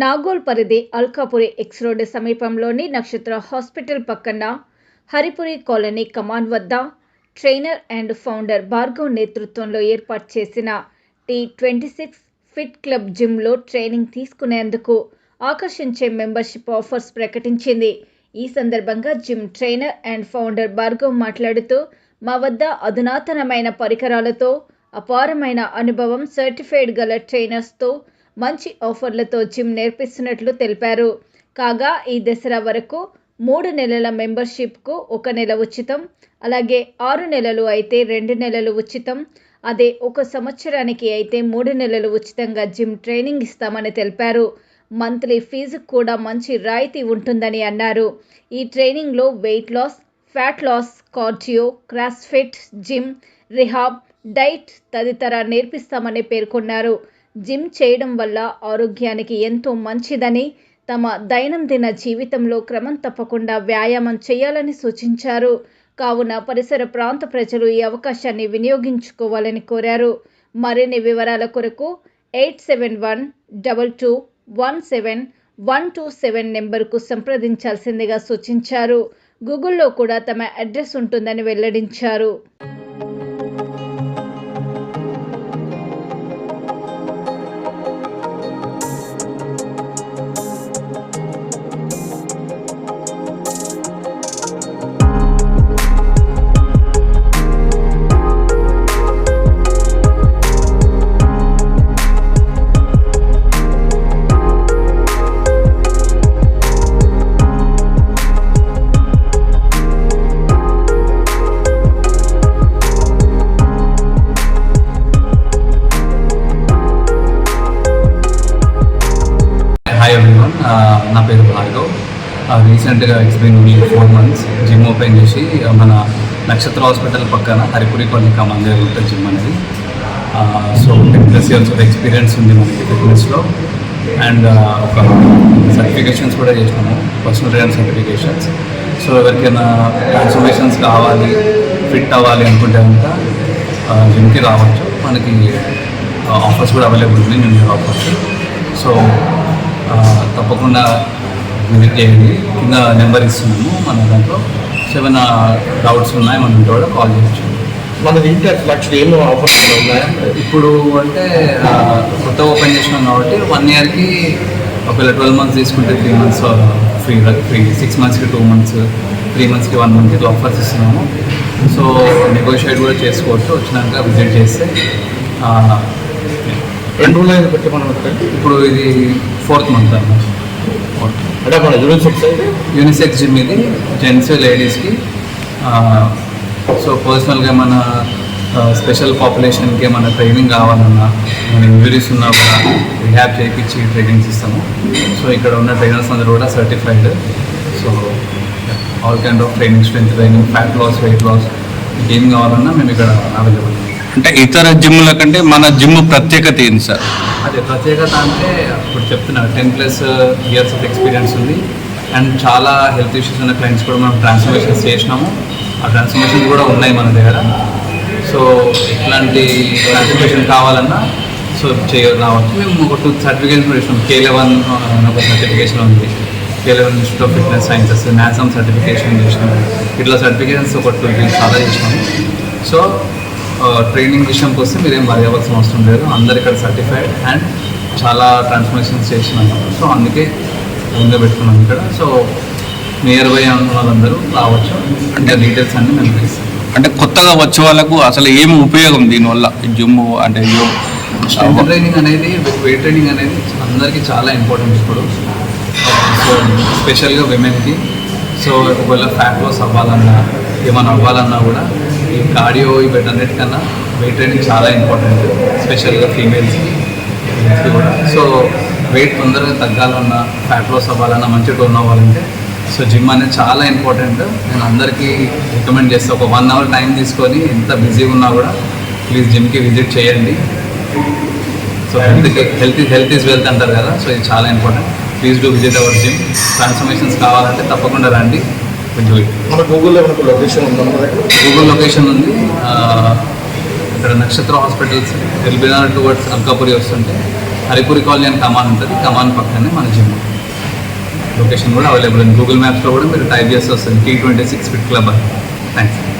నాగోల్ పరిధి Alkapuri X road సమీపంలోని Nakshatra hospital పక్కన హరిపురి కాలనీ కమాన్ వద్ద ట్రైనర్ అండ్ ఫౌండర్ భార్గవ్ నేతృత్వంలో ఏర్పాటు చేసిన T twenty six fit club జిమ్లో ట్రైనింగ్ తీసుకునేందుకు ఆకర్షించే మెంబర్షిప్ ఆఫర్స్ ప్రకటించింది. ఈ సందర్భంగా gym trainer and founder Bhargav మాట్లాడుతూ మా వద్ద అధునాతనమైన పరికరాలతో అపారమైన అనుభవం సర్టిఫైడ్ గల ట్రైనర్స్తో మంచి ఆఫర్లతో జిమ్ నేర్పిస్తున్నట్లు తెలిపారు. కాగా ఈ దసరా వరకు మూడు నెలల మెంబర్షిప్కు ఒక నెల ఉచితం అలాగే ఆరు నెలలు అయితే రెండు నెలలు ఉచితం. అదే ఒక సంవత్సరానికి అయితే మూడు నెలలు ఉచితంగా జిమ్ ట్రైనింగ్ ఇస్తామని తెలిపారు. మంత్లీ ఫీజు కూడా మంచి రాయితీ ఉంటుందని అన్నారు. ఈ ట్రైనింగ్లో weight loss fat loss cardio crossfit gym rehab diet తదితర నేర్పిస్తామని పేర్కొన్నారు. జిమ్ చేయడం వల్ల ఆరోగ్యానికి ఎంతో మంచిదని తమ దైనందిన జీవితంలో క్రమం తప్పకుండా వ్యాయామం చేయాలని సూచించారు. కావున పరిసర ప్రాంత ప్రజలు ఈ అవకాశాన్ని వినియోగించుకోవాలని కోరారు. మరిన్ని వివరాల కొరకు eight seven one double two one seven one two seven నెంబర్కు సంప్రదించాల్సిందిగా సూచించారు. గూగుల్లో కూడా తమ అడ్రస్ ఉంటుందని వెల్లడించారు. రీసెంట్గా explain been only four months. Gym open చేసి మన నక్షత్ర హాస్పిటల్ పక్కన హరిపురి కొన్ని కమాన్ ఉంటుంది జిమ్ అనేది. So ten plus years of experience ఉంది మనకి ఫిట్నెస్లో. అండ్ ఒక సర్టిఫికేషన్స్ కూడా చేసినాము పర్సనల్ ట్రైనర్ సర్టిఫికేషన్స్. సో ఎవరికైనా ట్రాన్స్ఫర్మేషన్స్ కావాలి ఫిట్ అవ్వాలి అనుకుంటే కనుక జిమ్కి రావచ్చు. మనకి ఆఫర్స్ కూడా అవైలబుల్ ఉంది న్యూ ఇయర్ ఆఫర్స్. సో తప్పకుండా విజిట్ చేయండి కింద నెంబర్ ఇస్తున్నాము. మన దాంట్లో సో ఏమైనా డౌట్స్ ఉన్నాయి. మన ఇంట్లో కూడా కాల్ చేయొచ్చు. మన ఇంటి యాక్చువల్లీ ఏమో ఆఫర్స్ ఉన్నాయా? ఇప్పుడు అంటే కొత్త ఓపెన్ చేసినాం కాబట్టి వన్ ఇయర్కి ఒకవేళ ట్వెల్వ్ మంత్స్ తీసుకుంటే three months free free six మంత్స్కి టూ మంత్స్ త్రీ మంత్స్కి వన్ మంత్కి ఇట్లా ఆఫర్స్ ఇస్తున్నాము. సో నెగోషియేట్ కూడా చేసుకోవచ్చు. వచ్చినాక విజిట్ చేస్తే ఎన్ని రోజులు పెట్టి మనం? ఇప్పుడు ఇది ఫోర్త్ మంత్ అన్నమాట. యూనిసెక్స్ జిమ్ ఇది. జెంట్స్ లేడీస్కి సో పర్సనల్గా మన స్పెషల్ పాపులేషన్కి మన ట్రైనింగ్ కావాలన్నా మన ఇంజురీస్ ఉన్నా కూడా రిహాబ్ చేయించి ట్రైనింగ్స్ ఇస్తాము. సో ఇక్కడ ఉన్న ట్రైనర్స్ అందరూ కూడా certified so all kind of training strength training fat loss weight loss ఏం కావాలన్నా మేము ఇక్కడ అవైలబుల్ అంటే ఇతర జిమ్ల కంటే మన జిమ్ ప్రత్యేకత ఏంది సార్ అదే ప్రత్యేకత అంటే ఇప్పుడు చెప్తున్నా ten plus years of experience ఉంది. అండ్ చాలా హెల్త్ ఇష్యూస్ ఉన్న క్లయింట్స్ కూడా మనం ట్రాన్స్ఫర్మేషన్స్ చేసినాము. ఆ ట్రాన్స్ఫర్మేషన్ కూడా ఉన్నాయి మన దగ్గర. సో ఇట్లాంటి ట్రాన్స్ఫర్మేషన్ కావాలన్నా సో చేయ రావచ్చు. మేము ఒక టూ సర్టిఫికేషన్ కూడా ఇస్తాం కే లెవెన్ ఒక సర్టిఫికేషన్ ఉంది. K eleven institute of fitness sciences NASM certification చేసినాము ఇట్లా సర్టిఫికేషన్స్ ఒక టూ చాలా చేసినాము సో ట్రైనింగ్ విషయంకి వస్తే మీరేం వరి అవ్వాల్సిన అవసరం లేదు. అందరు ఇక్కడ సర్టిఫైడ్ అండ్ చాలా ట్రాన్స్ఫర్మేషన్స్ చేసినాము సో అందుకే ముందే పెట్టుకున్నాం ఇక్కడ. సో నియర్ బై వాళ్ళందరూ రావచ్చు. అంటే డీటెయిల్స్ అన్నీ మేము అంటే కొత్తగా వచ్చే వాళ్ళకు అసలు ఏం ఉపయోగం దీనివల్ల? జిమ్ అంటే స్ట్రెంత్ ట్రైనింగ్ అనేది వెయిట్ ట్రైనింగ్ అనేది అందరికీ చాలా ఇంపార్టెంట్ ఇప్పుడు. సో స్పెషల్గా విమెన్కి సో ఒకవేళ ఫ్యాట్ లాస్ అవ్వాలన్నా ఏమైనా అవ్వాలన్నా కూడా ఈ కార్డియో ఈ వీటన్నిటికన్నా వెయిట్ ట్రైనింగ్ చాలా ఇంపార్టెంట్ స్పెషల్గా ఫీమేల్స్కి మేల్స్కి కూడా. సో వెయిట్ తొందరగా తగ్గాలన్నా ఫ్యాట్ లాస్ అవ్వాలన్నా మంచి టోన్ అవ్వాలంటే సో జిమ్ అనేది చాలా ఇంపార్టెంట్ నేను అందరికీ రికమెండ్ చేస్తాను ఒక వన్ అవర్ టైం తీసుకొని ఎంత బిజీగా ఉన్నా కూడా ప్లీజ్ జిమ్కి విజిట్ చేయండి. సో హెల్త్కి హెల్త్ హెల్త్ ఈజ్ వెల్త్ అంటారు కదా సో ఇది చాలా important please do visit our gym transformations కావాలంటే తప్పకుండా రండి. మన గూగుల్లో మనకు లొకేషన్ ఉందా గూగుల్ లొకేషన్ ఉంది. ఇక్కడ నక్షత్ర హాస్పిటల్స్ ఎల్బినార్ టువర్డ్స్ అల్కాపురి వస్తుంటే. హరిపురి కాలనీ అని కమాన్ ఉంటుంది. కమాన్ పక్కనే మన జిమ్. లొకేషన్ కూడా అవైలబుల్ ఉంది గూగుల్ మ్యాప్స్లో కూడా మీరు టైప్ చేస్తే వస్తుంది. T twenty six fit club thanks